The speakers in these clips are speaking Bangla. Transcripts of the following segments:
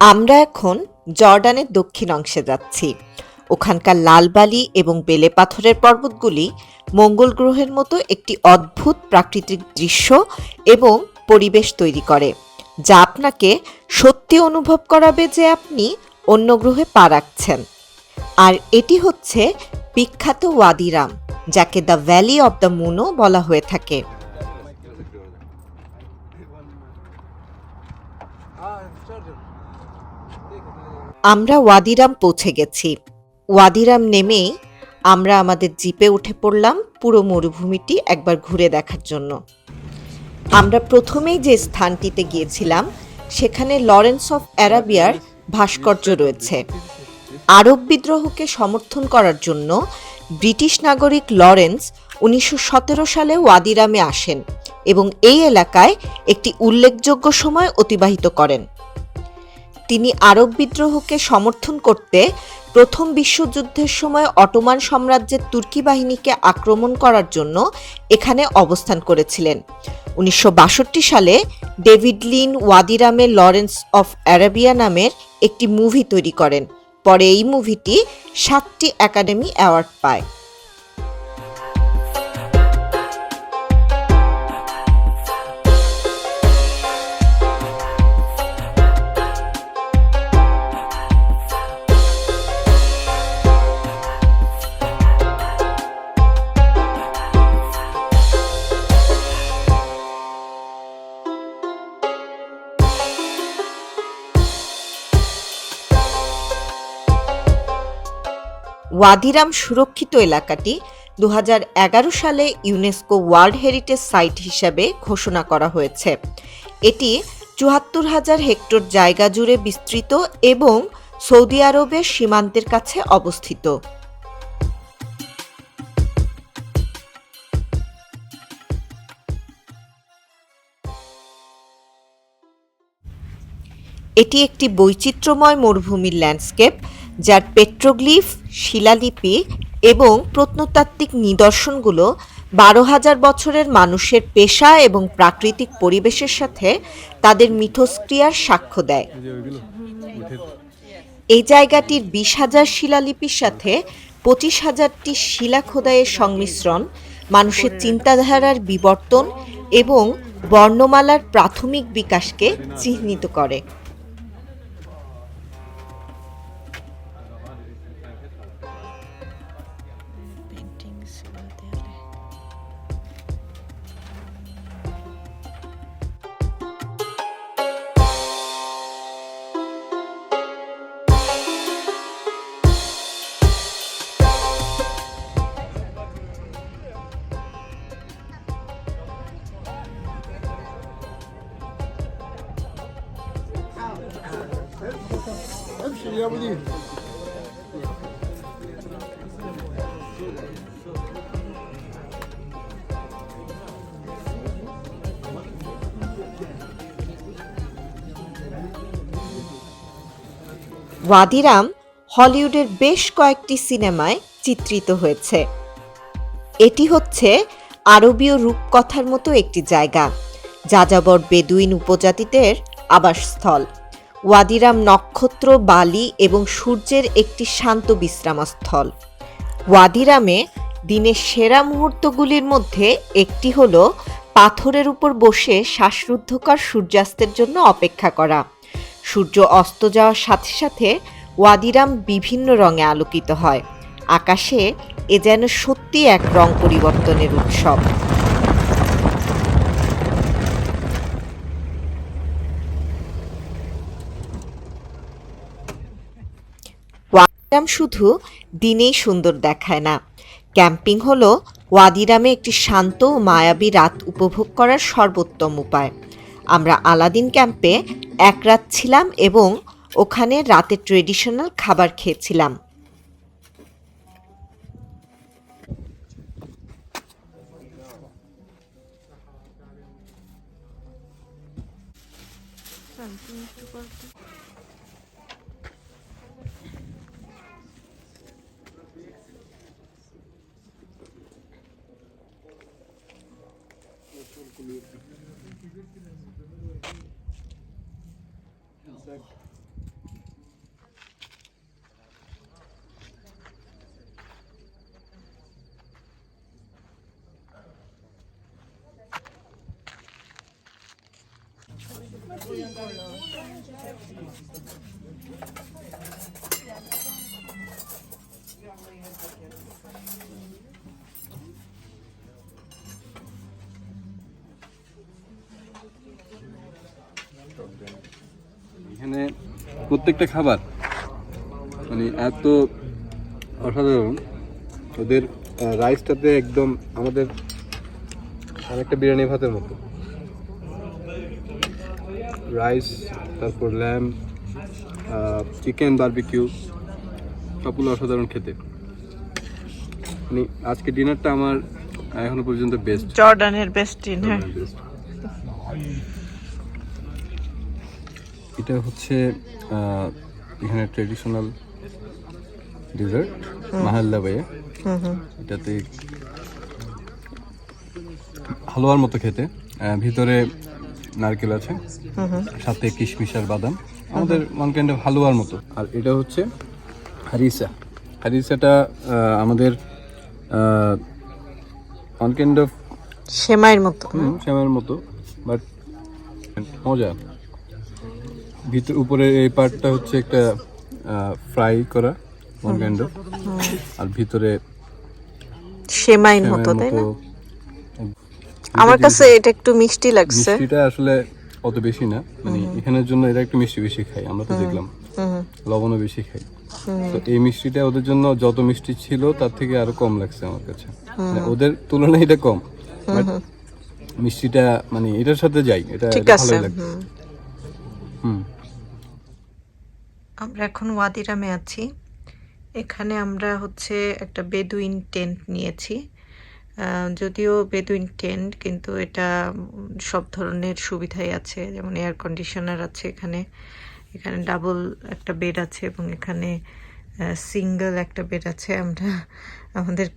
আমরা এখন জর্ডানের দক্ষিণ অংশে যাচ্ছি। ওখানকার লাল বালি এবং বেলে পাথরের পর্বতগুলি মঙ্গল গ্রহের মতো একটি অদ্ভুত প্রাকৃতিক দৃশ্য এবং পরিবেশ তৈরি করে, যা আপনাকে সত্যি অনুভব করাবে যে আপনি অন্য গ্রহে পা রাখছেন। আর এটি হচ্ছে বিখ্যাত ওয়াদিরাম যাকে দ্য ভ্যালি অব দ্য মুনও বলা হয়ে থাকে। আমরা ওয়াদিরাম পৌঁছে গেছি। ওয়াদিরাম নেমেই আমরা আমাদের জিপে উঠে পড়লাম পুরো মরুভূমিটি একবার ঘুরে দেখার জন্য। আমরা প্রথমেই যে স্থানটিতে গিয়েছিলাম, সেখানে লরেন্স অফ অ্যারাবিয়ার ভাস্কর্য রয়েছে। আরব বিদ্রোহকে সমর্থন করার জন্য ব্রিটিশ নাগরিক লরেন্স উনিশশো সতেরো সালে ওয়াদিরামে আসেন এবং এই এলাকায় একটি উল্লেখযোগ্য সময় অতিবাহিত করেন। তিনি আরব বিদ্রোহকে সমর্থন করতে প্রথম বিশ্বযুদ্ধের সময় অটোমান সাম্রাজ্যের তুর্কি বাহিনীকে আক্রমণ করার জন্য এখানে অবস্থান করেছিলেন। উনিশশো বাষট্টি সালে ডেভিড লিন ওয়াদিরামে লরেন্স অফ অ্যারাবিয়া নামের একটি মুভি তৈরি করেন। পরে এই মুভিটি সাতটি একাডেমি অ্যাওয়ার্ড পায়। ওয়াদিরাম সুরক্ষিত এলাকাটি দু হাজার এগারো সালে ইউনেস্কো ওয়ার্ল্ড হেরিটেজ সাইট হিসাবে ঘোষণা করা হয়েছে। এটি চুয়াত্তর হাজার হেক্টর জায়গা জুড়ে বিস্তৃত এবং সৌদি আরবের সীমান্তের কাছে অবস্থিত। এটি একটি বৈচিত্র্যময় মরুভূমির ল্যান্ডস্কেপ যার পেট্রোগ্লিফ, শিলালিপি এবং প্রত্নতাত্ত্বিক নিদর্শনগুলো বারো হাজার বছরের মানুষের পেশা এবং প্রাকৃতিক পরিবেশের সাথে তাদের মিথস্ক্রিয়ার সাক্ষ্য দেয়। এই জায়গাটির বিশ হাজার শিলালিপির সাথে পঁচিশ হাজারটি শিলা খোদাইয়ের সংমিশ্রণ, মানুষের চিন্তাধারার বিবর্তন এবং বর্ণমালার প্রাথমিক বিকাশকে চিহ্নিত করে। ওয়াদিরাম হলিউডের বেশ কয়েকটি সিনেমায় চিত্রিত হয়েছে। এটি হচ্ছে আরবীয় রূপকথার মতো একটি জায়গা। যাযাবর বেদুইন উপজাতিদের আবাসস্থল। ওয়াদিরাম নক্ষত্র, বালি এবং সূর্যের একটি শান্ত বিশ্রামস্থল। ওয়াদিরামে দিনের সেরা মুহূর্তগুলির মধ্যে একটি হল পাথরের উপর বসে শ্বাসরুদ্ধকর সূর্যাস্তের জন্য অপেক্ষা করা। সূর্য অস্ত যাওয়ার সাথে সাথে ওয়াদিরাম বিভিন্ন রঙে আলোকিত হয়। আকাশে এ যেন সত্যি এক রং পরিবর্তনের উৎসব। ওয়াদিরাম শুধু দিনেই সুন্দর দেখায় না। ক্যাম্পিং হলো ওয়াদিরামে একটি শান্ত ও মায়াবী রাত উপভোগ করার সর্বোত্তম উপায়। আমরা আলাদিন ক্যাম্পে এক রাত ছিলাম এবং ওখানে রাতে ট্রেডিশনাল খাবার খেয়েছিলাম Gracias. Yeah, I'm going to প্রত্যেকটা খাবার। মানে এত অসাধারণ। ওদের রাইসটাতে একদম আমাদের অনেকটা বিরিয়ানি ভাতের মতো। রাইস তারপর ল্যাম চিকেন বারবিকিউ সবগুলো অসাধারণ খেতে। মানে আজকে ডিনারটা আমার এখনও পর্যন্ত বেস্ট জর্ডানের বেস্ট হ্যাঁ এটা হচ্ছে এখানে ট্রেডিশনাল ডেজার্ট মাহাল্লা বাইয়ে এটাতে হালুয়ার মতো খেতে। ভিতরে নারকেল আছে সাথে কিশমিশ আর বাদাম। আমাদের ওয়ান কাইন্ড অফ হালুয়ার মতো। আর এটা হচ্ছে হারিসা। হারিসাটা আমাদের ওয়ান কাইন্ড অফ সেমাইয়ের মতো সেমাইয়ের মতো বাট মজা। ভিতর উপরে এই পার্টটা হচ্ছে একটা ফ্রাই করা কাইন্ড আর ভিতরে শ্যামের মতো তাই না? আমার কাছে এটা একটু মিষ্টি লাগছে। মিষ্টিটা আসলে অত বেশি না মানে এখানের জন্য এটা একটু মিষ্টি বেশি খায় আমরা তো দেখলাম। লবণও বেশি খাই তো এই মিষ্টিটা ওদের জন্য যত মিষ্টি ছিল তার থেকে আরও কম লাগছে আমার কাছে। মানে ওদের তুলনায় এটা কম। মিষ্টিটা মানে এটার সাথে যাই এটা ভালো এটা আমরা এখন ওয়াদিরামে আছি। এখানে আমরা হচ্ছে একটা বেদুইন টেন্ট নিয়েছি। যদিও বেদুইন টেন্ট, কিন্তু এটা সব ধরনের সুবিধাই আছে। যেমন এয়ার কন্ডিশনার আছে এখানে। এখানে ডাবল একটা বেড আছে এবং এখানে সিঙ্গেল একটা বেড আছে। আমরা আমাদের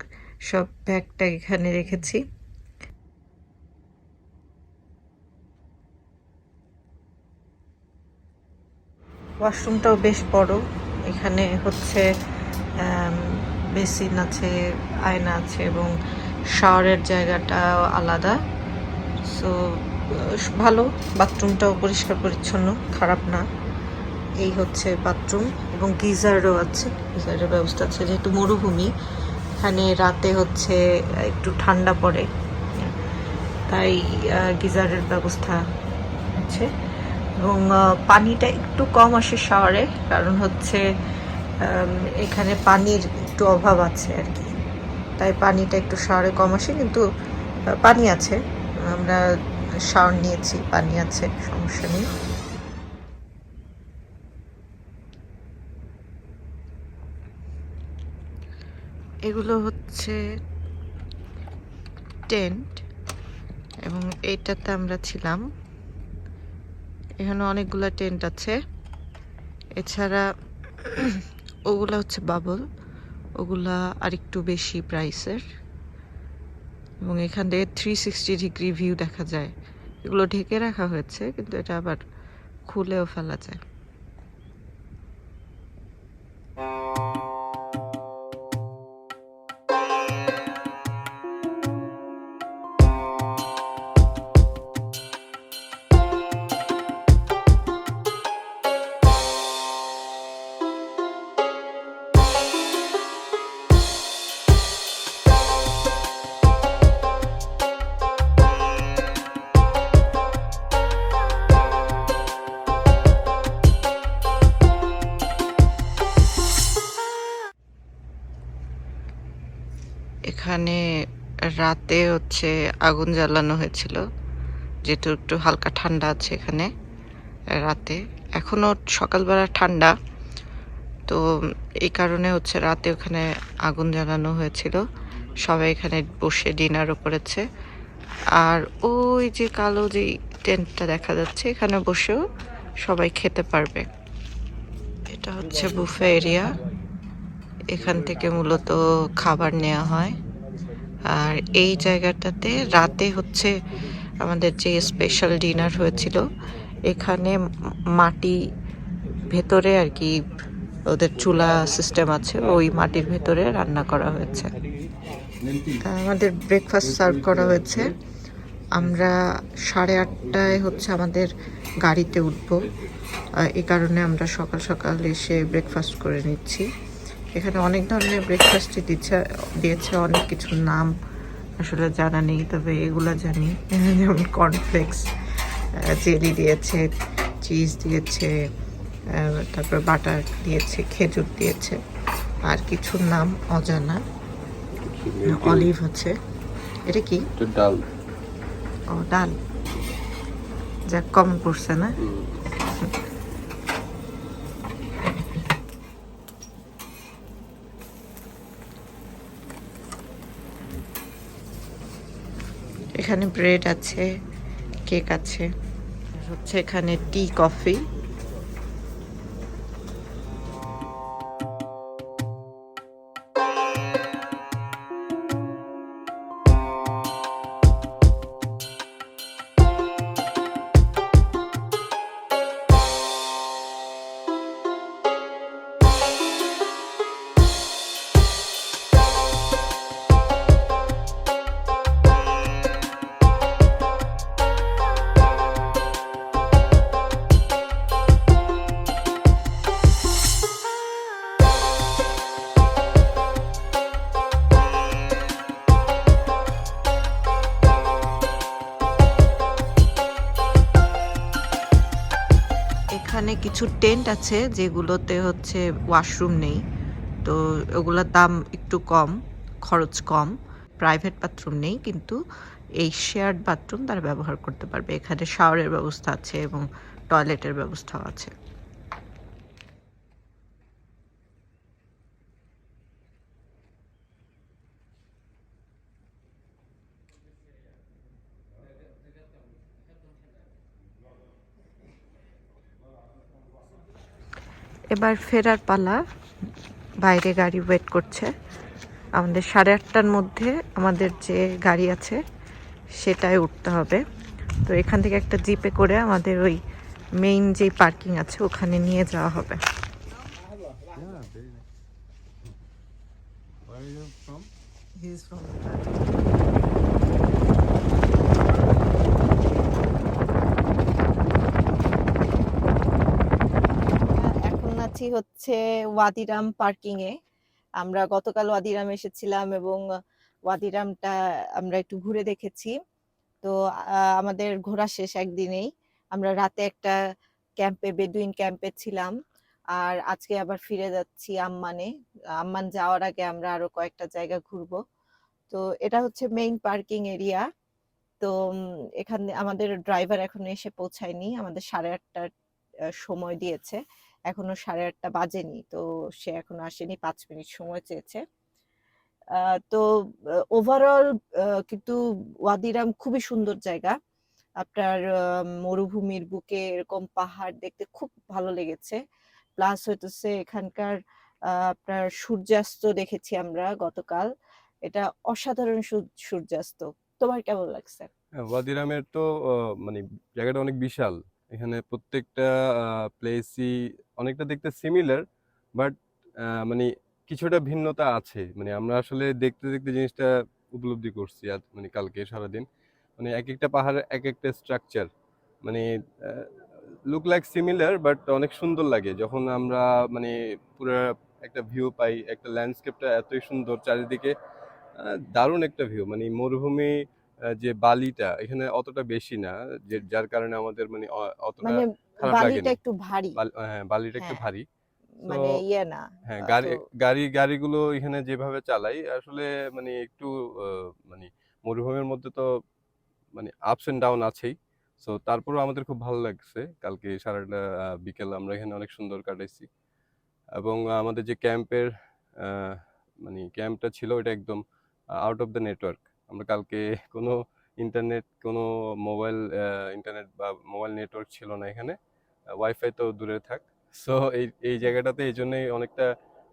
সব ব্যাগটা এখানে রেখেছি। ওয়াশরুমটাও বেশ বড়। এখানে হচ্ছে বেসিন আছে, আয়না আছে এবং শাওয়ারের জায়গাটাও আলাদা। সো ভালো। বাথরুমটাও পরিষ্কার পরিচ্ছন্ন, খারাপ না। এই হচ্ছে বাথরুম এবং গিজারও আছে। গিজারের ব্যবস্থা আছে, যেহেতু মরুভূমি। এখানে রাতে হচ্ছে, একটু ঠান্ডা পড়ে। তাই গিজারের ব্যবস্থা আছে। এবং পানিটা একটু কম আসে শহরে, কারণ হচ্ছে এখানে পানির একটু অভাব আছে আর কি। তাই পানিটা একটু শহরে কম আসে, কিন্তু পানি আছে। আমরা শাওয়ার নিয়েছি, পানি আছে, সমস্যা নেই। এগুলো হচ্ছে টেন্ট, এবং এইটাতে আমরা ছিলাম এখানে অনেকগুলো টেন্ট আছে। এছাড়া ওগুলা হচ্ছে বাবল। ওগুলা আরেকটু বেশি প্রাইসের। এবং এখান থেকে থ্রি সিক্সটি ডিগ্রি ভিউ দেখা যায়। এগুলো ঢেকে রাখা হয়েছে, কিন্তু এটা আবার খুলেও ফেলা যায়। এখানে রাতে হচ্ছে আগুন জ্বালানো হয়েছিল, যেহেতু একটু হালকা ঠান্ডা আছে এখানে, রাতে। এখনও সকালবেলা ঠান্ডা, তো এই কারণে হচ্ছে রাতে ওখানে আগুন জ্বালানো হয়েছিল। সবাই এখানে বসে ডিনারও করেছে। আর ওই যে কালো যে টেন্টটা দেখা যাচ্ছে, এখানে বসেও সবাই খেতে পারবে। এটা হচ্ছে বুফে এরিয়া। এখান থেকে মূলত খাবার নেওয়া হয়। আর এই জায়গাটাতে রাতে হচ্ছে আমাদের যে স্পেশাল ডিনার হয়েছিল, এখানে মাটি ভেতরে আর কি ওদের চুলা সিস্টেম আছে, ওই মাটির ভেতরে রান্না করা হয়েছে। আমাদের ব্রেকফাস্ট সার্ভ করা হয়েছে। আমরা সাড়ে আটটায় হচ্ছে আমাদের গাড়িতে উঠবো। এই কারণে আমরা সকাল সকাল এসে ব্রেকফাস্ট করে নিচ্ছি। এখানে অনেক ধরনের ব্রেকফাস্টই দিচ্ছে দিয়েছে অনেক কিছুর নাম আসলে জানা নেই তবে এগুলো জানি। যেমন কর্নফ্লেক্স জেলি দিয়েছে চিজ দিয়েছে তারপর বাটার দিয়েছে খেজুর দিয়েছে আর কিছুর নাম অজানা। অলিভ হচ্ছে। এটা কি? ডাল। ও ডাল। যাক কম পড়ছে না? এখানে ব্রেড আছে কেক আছে। হচ্ছে এখানে টি কফি এখানে কিছু টেন্ট আছে যেগুলোতে হচ্ছে ওয়াশরুম নেই। তো ওগুলোর দাম একটু কম, খরচ কম। প্রাইভেট বাথরুম নেই, কিন্তু এই শেয়ার্ড বাথরুম তারা ব্যবহার করতে পারবে। এখানে শাওয়ারের ব্যবস্থা আছে এবং টয়লেটের ব্যবস্থাও আছে। এবার ফেরার পালা। বাইরে গাড়ি ওয়েট করছে। আমাদের সাড়ে আটটার মধ্যে আমাদের যে গাড়ি আছে সেটাই উঠতে হবে। তো এখান থেকে একটা জিপে করে আমাদের ওই মেইন যে পার্কিং আছে, ওখানে নিয়ে যাওয়া হবে এখন আছি হচ্ছে ওয়াদিরাম পার্কিং এ। আমরা গতকাল ওয়াদিরাম এসেছিলাম এবং ওয়াদিরামটা আমরা একটু ঘুরে দেখেছি। তো আমাদের ঘোরা শেষ একদিনেই। আমরা রাতে একটা ক্যাম্পে বেদুইন ক্যাম্পে ছিলাম। আর আজকে আবার ফিরে যাচ্ছি আম্মানে। আম্মান যাওয়ার আগে আমরা আরও কয়েকটা জায়গা ঘুরবো। তো, এটা হচ্ছে মেইন পার্কিং এরিয়া তো এখানে আমাদের ড্রাইভার এখনও এসে পৌঁছায়নি। আমাদের সাড়ে আটটার সময় দিয়েছে। এখনও সাড়ে আটটা বাজেনি। তো সে এখনও আসেনি পাঁচ মিনিট সময় চেয়েছে। তো ওভারঅল কিন্তু ওয়াদিরাম খুবই সুন্দর জায়গা। আপনার মরুভূমির বুকে এরকম পাহাড় দেখতে খুব ভালো লেগেছে। প্লাস হইতেছে এখানকার আপনার সূর্যাস্ত দেখেছি আমরা গতকাল। এটা অসাধারণ সূর- সূর্যাস্ত। তোমার কেমন লাগছে? হ্যাঁ, ওয়াদিরামের তো মানে জায়গাটা অনেক বিশাল। এখানে প্রত্যেকটা প্লেসই অনেকটা দেখতে সিমিলার বাট মানে কিছুটা ভিন্নতা আছে। মানে আমরা আসলে দেখতে দেখতে জিনিসটা উপলব্ধি করছি আজ মানে কালকে সারাদিন। মানে এক একটা পাহাড়ের এক একটা স্ট্রাকচার মানে লুক লাইক সিমিলার বাট অনেক সুন্দর লাগে। যখন আমরা মানে পুরো একটা ভিউ পাই, একটা ল্যান্ডস্কেপটা এতই সুন্দর চারিদিকে দারুণ একটা ভিউ মানে মরুভূমি যে বালিটা, এখানে অতটা বেশি না, যে যার কারণে আমাদের মানে অতটা খারাপ বালিটা লাগেনি একটু ভারী। হ্যাঁ বালিটা একটু হ্যাঁ। ভারী। মানে ইয়ে না। হ্যাঁ গাড়ি গাড়ি গাড়িগুলো এখানে যেভাবে চালাই আসলে মানে একটু মানে মরুভূমির মধ্যে তো মানে আপস এন্ড ডাউন আছেই। সো তারপরেও আমাদের খুব ভালো লাগছে। কালকে সারাটা বিকেল আমরা এখানে অনেক সুন্দর কাটাইছি। এবং আমাদের যে ক্যাম্পের মানে ক্যাম্পটা ছিল ওটা একদম আউট অফ দ্য নেটওয়ার্ক আমরা কালকে কোনো ইন্টারনেট কোনো মোবাইল ইন্টারনেট বা মোবাইল নেটওয়ার্ক ছিল না এখানে। ওয়াইফাই তো দূরে থাক। সো এই এই জায়গাটাতে এই জন্যই অনেকটা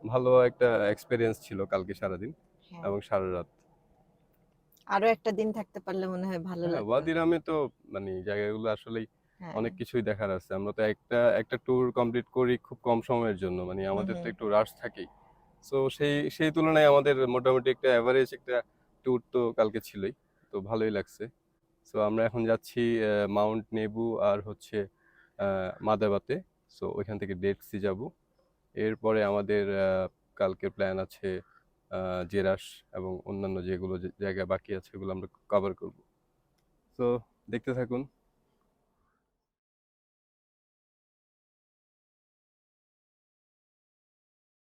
ভালো একটা এক্সপিরিয়েন্স ছিল কালকে সারাদিন হ্যাঁ। এবং সারা রাত। আরও একটা দিন থাকতে পারলে মনে হয় ভালো হ্যাঁ, ওয়াদিরামে তো মানে জায়গাগুলো আসলেই হ্যাঁ। অনেক কিছুই দেখার আছে। আমরা তো একটা একটা ট্যুর কমপ্লিট করি খুব কম সময়ের জন্য মানে আমাদের তো একটু রাশ থাকেই। সো সেই সেই তুলনায় আমাদের মোটামুটি একটা অ্যাভারেজ একটা ট্যুর তো কালকে ছিলই তো ভালোই লাগছে। সো আমরা এখন যাচ্ছি মাউন্ট নেবু আর হচ্ছে মাদাবাতে। সো ওইখান থেকে ডেড সি যাব। এরপরে আমাদের কালকের প্ল্যান আছে জেরাস এবং অন্যান্য যেগুলো জায়গা বাকি আছে সেগুলো আমরা কভার করব। সো দেখতে থাকুন।